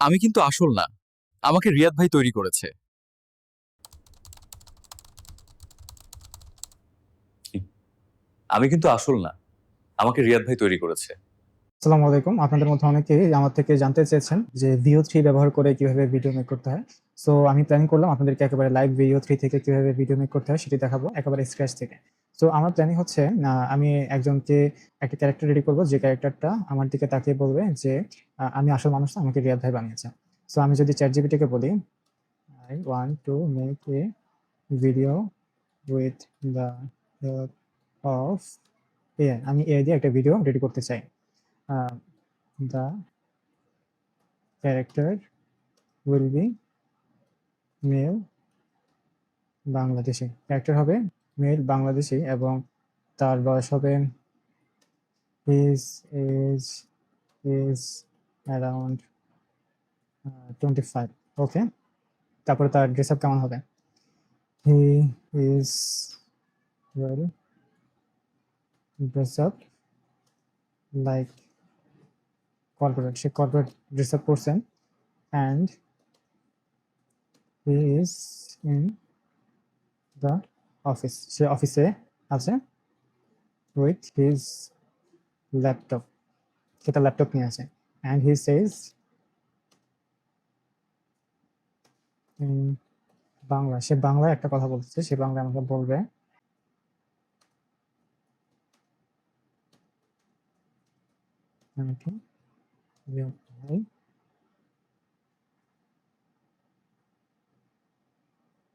আমি কিন্তু আসল না। আমাকে রিয়াদ ভাই তৈরি করেছে। আমি কিন্তু আসল না। আমাকে রিয়াদ ভাই তৈরি করেছে। আসসালামু আলাইকুম। আপনাদের মধ্যে অনেকেই আমার থেকে জানতে চেয়েছেন যে ভিও থ্রি ব্যবহার করে কীভাবে ভিডিও মেক করতে হয়। সো আমি প্ল্যান করলাম আপনাদেরকে একেবারে লাইভ ভিও থ্রি থেকে কীভাবে ভিডিও মেক করতে হয় সেটি দেখাবো একেবারে স্ক্র্যাচ থেকে। সো আমার প্ল্যানিং হচ্ছে আমি একজনকে, একটা ক্যারেক্টার রেডি করব, যে ক্যারেক্টারটা আমার দিকে তাকিয়ে বলবে যে আমি আসল মানুষ না, আমাকে রিয়াদ ভাই বানিয়েছে। সো আমি যদি চ্যাট জিবিটিকে বলি I want to make a video with the help of a আমি এ দিয়ে একটা ভিডিও রেডি করতে চাই। The character will be male Bangladeshi. Character হবে মেল বাংলাদেশি এবং তার বয়স হবে his age is around twenty five okay তারপরে তার ড্রেস আপ কেমন হবে? He is well dress up like corporate say corporate dress up করছেন and he is in the office, সে অফিসে আছে। উইথ হিজ ল্যাপটপ সে তার ল্যাপটপ নিয়ে আছে। অ্যান্ড হি সেজ বাংলা, সে বাংলায় একটা কথা বলতেছে সে বাংলা আমাকে বলবে।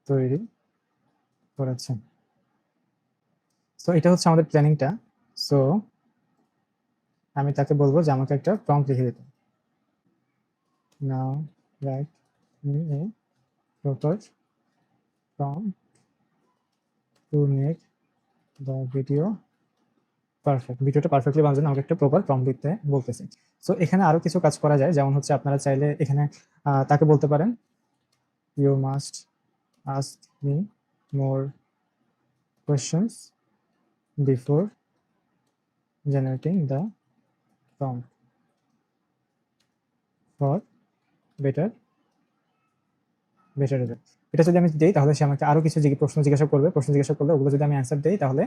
তৈরি করেছেন সো এটা হচ্ছে আমাদের প্ল্যানিংটা সো আমি তাকে বলব যে আমাকে একটা প্রম্পট লিখে দিতে। Now write a proper prompt to make the video perfect ভিডিওটা পারফেক্টলি বানানোর আমাকে একটা প্রপার প্রম্পট দিতে বলতেছি। সো এখানে আরও কিছু কাজ করা যায়। যেমন হচ্ছে আপনারা চাইলে এখানে তাকে বলতে পারেন you must ask me more questions before generating the prompt for better better result এটা যদি আমি দিই, তাহলে সে আমাকে আরও কিছু প্রশ্ন জিজ্ঞাসা করবে। প্রশ্ন জিজ্ঞাসা করলে ওগুলো যদি আমি অ্যান্সার দিই, তাহলে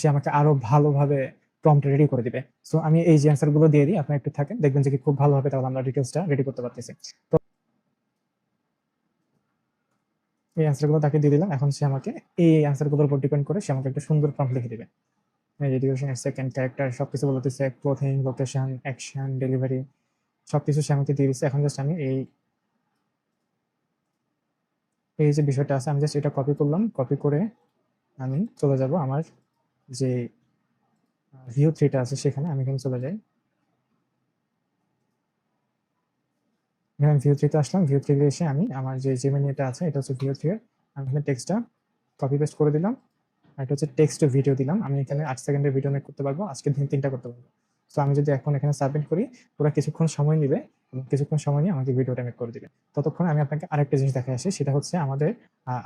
সে আমাকে আরও ভালোভাবে প্রম্পট রেডি করে দিবে। সো আমি এই যে অ্যান্সারগুলো দিয়ে দিই, আপনারা একটু থাকেন, দেখবেন যে খুব ভালো হবে, তাহলে আমরা ডিটেলসটা রেডি করতে পারতেছি। তো এই অ্যান্সারগুলো তাকে দিয়ে দিলাম। এখন সে আমাকে এই অ্যান্সারগুলোর উপর ডিপেন্ড করে সে আমাকে একটা সুন্দর প্রম্পট লিখে দিবে। এডুকেশন সেকেন্ড ক্যারেক্টার সবকিছু বলতেছে ক্লোথিং লোকেশন অ্যাকশন ডেলিভারি সবকিছু সে আমাকে দিয়ে দিচ্ছে এখন জাস্ট আমি এই এই যে বিষয়টা আছে, আমি জাস্ট এটা কপি করলাম। কপি করে আমি চলে যাব আমার যে ভিউ থ্রিটা আছে সেখানে, আমি এখানে চলে যাই। এখানে ভিউ থ্রিতে আসলাম। ভিউ থ্রিতে এসে আমি আমার যে জেমিনিটা আছে, এটা হচ্ছে ভিউ থ্রি আমি এখানে টেক্সটটা কপি পেস্ট করে দিলাম। আর এটা হচ্ছে টেক্সট ভিডিও দিলাম। আমি এখানে আট সেকেন্ডের ভিডিও মেক করতে পারব। আজকে দিন তিনটা করতে পারব। তো আমি যদি এখন এখানে সাবমিট করি, ওরা কিছুক্ষণ সময় নেবে। কিছুক্ষণ সময় নিয়ে আমাকে ভিডিওটা মেক করে দিবে ততক্ষণ আমি আপনাকে আরেকটা জিনিস দেখে আসি, সেটা হচ্ছে আমাদের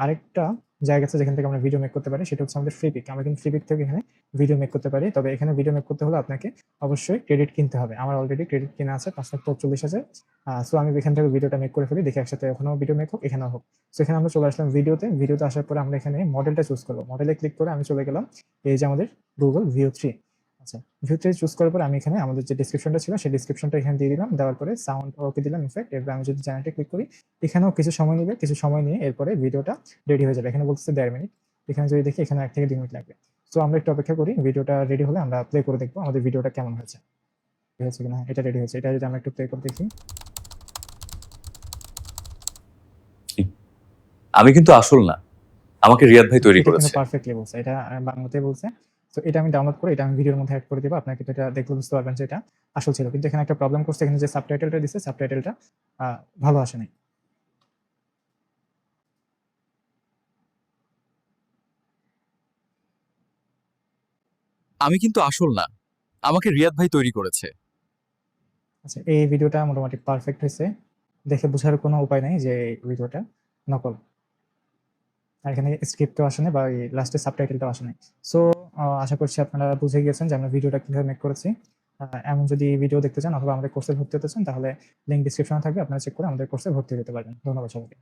আরেকটা জায়গা আছে যেখান থেকে আমরা ভিডিও মেক করতে পারি, সেটা হচ্ছে আমাদের ফ্রি পিক আমরা কিন্তু ফ্রি পিক থেকে এখানে ভিডিও মেক করতে পারি। তবে এখানে ভিডিও মেক করতে হলে আপনাকে অবশ্যই ক্রেডিট কিনতে হবে। আমার অলরেডি ক্রেডিট কিনা আছে, পাঁচ লাখ পঁয়তাল্লিশ হাজার। সো আমি এখান থেকে ভিডিওটা মেক করে ফেলি, দেখি একসাথে ওখানেও ভিডিও মেক হোক, এখানেও হোক। সো এখানে আমরা চলে আসলাম ভিডিওতে ভিডিওতে আসার পরে আমরা এখানে মডেলটা চুজ করব। মডেলে ক্লিক করে আমি চলে গেলাম, এই যে আমাদের গুগল ভিও থ্রি আচ্ছা ভিউ থ্রি চুজ করার পরে আমি এখানে আমাদের যে ডিসক্রিপশনটা ছিল সেই ডিসক্রিপশনটা এখানে দিয়ে দিলাম। দেওয়ার পরে সাউন্ড ওকে দিলাম ইনফ্যাক্ট এরপর আমি যদি চ্যানেলটা ক্লিক করি এখানেও কিছু সময় নেবে কিছু সময় নিয়ে এরপরে ভিডিওটা রেডি হয়ে যাবে। এখানে বলতেছে দেড় মিনিট এখানে যদি দেখি এখানে এক থেকে দুই মিনিট লাগবে। সো আমরা একটু অপেক্ষা করি ভিডিওটা রেডি হলে আমরা প্লে করে দেখব আমাদের ভিডিওটা কেমন হয়েছে। হয়েছে কিনা? এটা রেডি হয়েছে। এটা যদি আমরা একটু প্লে করে দেখি। আমি কিন্তু আসল না। আমাকে রিয়াদ ভাই তৈরি করেছে। পারফেক্টলি বলছে। এটা বাংলাতে বলছে। তো এটা আমি ডাউনলোড করে এটা আমি ভিডিওর মধ্যে অ্যাড করে দেবো আপনাকে তো এটা দেখলে বুঝতে পারবেন যে এটা আসল ছিল। কিন্তু এখানে একটা প্রবলেম করছে এখানে যে সাবটাইটেলটা দিচ্ছে সাবটাইটেলটা ভালো আসে নাই। আমি কিন্তু আসল না আমাকে রিয়াদ ভাই তৈরি করেছে। আচ্ছা এই ভিডিওটা মোটামুটি পারফেক্ট হয়েছে। দেখে বোঝার কোনো উপায় নাই যে এই ভিডিওটা নকল। আর এখানে স্ক্রিপ্টও আসে না বা লাস্টে সাবটাইটেলটাও আসে নাই। সো আশা করছি আপনারা বুঝে গিয়েছেন যে আমরা ভিডিওটা কীভাবে মেক করেছি। এমন যদি ভিডিও দেখতে চান অথবা আমাদের কোর্সে ভর্তি হতে চান, তাহলে লিঙ্ক ডিসক্রিপশনে থাকবে, আপনারা চেক করে আমাদের কোর্সে ভর্তি হতে পারবেন। ধন্যবাদ সবাইকে।